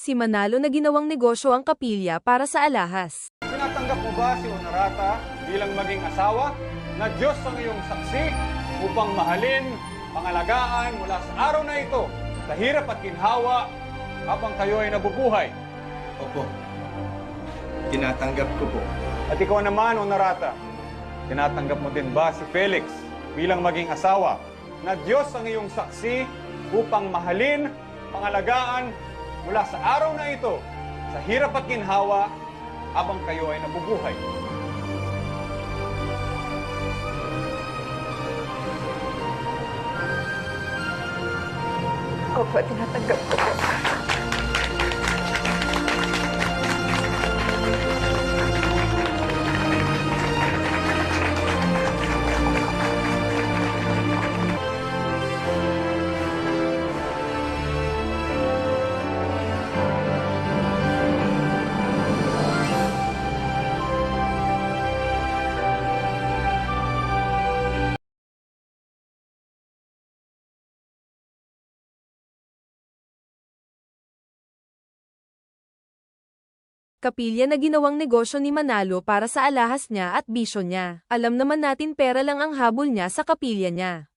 Si Manalo na ginawang negosyo ang kapilya para sa alahas. Tinatanggap mo ba si Honorata bilang maging asawa na Diyos ang iyong saksi upang mahalin, pangalagaan mula sa araw na ito sa hirap at ginhawa habang kayo ay nabubuhay? Opo. Tinatanggap ko po. At ikaw naman, Honorata, tinatanggap mo din ba si Felix bilang maging asawa na Diyos ang iyong saksi upang mahalin, pangalagaan mula sa araw na ito sa hirap at ginhawa habang kayo ay nabubuhay? Opo, tinatanggap ko po. Kapilya na ginawang negosyo ni Manalo para sa alahas niya at bisyo niya. Alam naman natin pera lang ang habol niya sa kapilya niya.